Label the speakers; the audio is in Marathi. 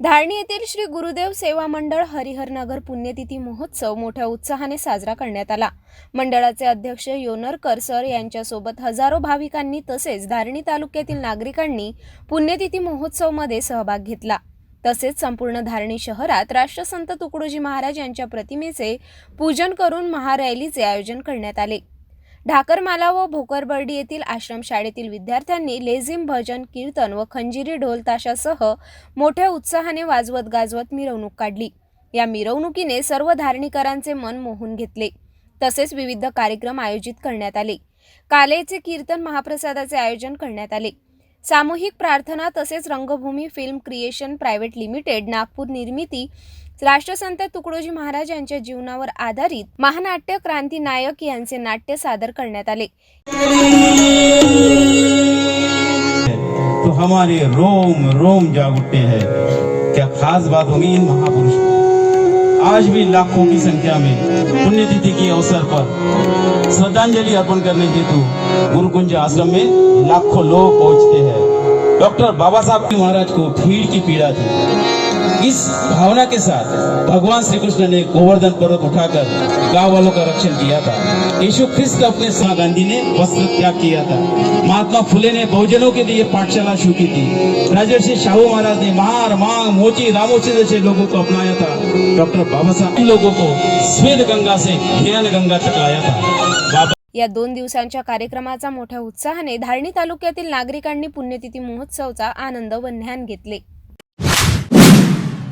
Speaker 1: धारणी येथील श्री गुरुदेव सेवा मंडळ हरिहरनगर पुण्यतिथी महोत्सव मोठ्या उत्साहाने साजरा करण्यात आला. मंडळाचे अध्यक्ष योनरकर सर यांच्यासोबत हजारो भाविकांनी तसेच धारणी तालुक्यातील नागरिकांनी पुण्यतिथी महोत्सवमध्ये सहभाग घेतला. तसेच संपूर्ण धारणी शहरात राष्ट्रसंत तुकडोजी महाराज यांच्या प्रतिमेचे पूजन करून महारॅलीचे आयोजन करण्यात आले. ढाकरमाला व भोकरबर्डी येथील आश्रमशाळेतील विद्यार्थ्यांनी लेझिम भजन कीर्तन व खंजिरी ढोल ताशासह मोठ्या उत्साहाने वाजवत गाजवत मिरवणूक काढली. या मिरवणुकीने सर्व धारणीकरांचे मन मोहून घेतले. तसेच विविध कार्यक्रम आयोजित करण्यात आले. कालेचे कीर्तन महाप्रसादाचे आयोजन करण्यात आले. सामूहिक प्रार्थना तसेच Rangbhoomi film creation private limited Nagpur निर्मिती राष्ट्रसंत तुकडोजी महाराज यांच्या जीवनावर आधारित महानाट्य क्रांती नायक यांचे नाट्य सादर करण्यात आले.
Speaker 2: तो हमारे रोम रोम जाग उठते क्या खास बात होगी इन महापुरुषों आज भी लाखों की संख्या में पुण्यतिथि के अवसर पर श्रद्धांजलि अर्पण करने हेतु गुरुकुंज आश्रम में लाखों लोग पहुँचते हैं। डॉक्टर बाबा साहब महाराज को भीड़ की पीड़ा थी। इस भावना के साथ भगवान श्री कृष्ण ने गोवर्धन पर्वत उठाकर गांव वालों का रक्षण किया था। यीशु ख्रिस्त अपने महात्मा गांधी ने वस्त्र त्याग किया था। महात्मा फुले ने बहुजनों के लिए पाठशाला शुरू की थी। राजर्षि शाहू महाराज ने महार मांग मोची रामोची जैसे लोगों को अपनाया था। डॉक्टर बाबा साहब इन लोगों को श्वेत गंगा से ज्ञान गंगा तक लाया था।
Speaker 1: या दोन दिवसांच्या कार्यक्रमाचा मोठ्या उत्साहाने धारणी तालुक्यातील नागरिकांनी पुण्यतिथी महोत्सवचा आनंद व ज्ञान घेतले.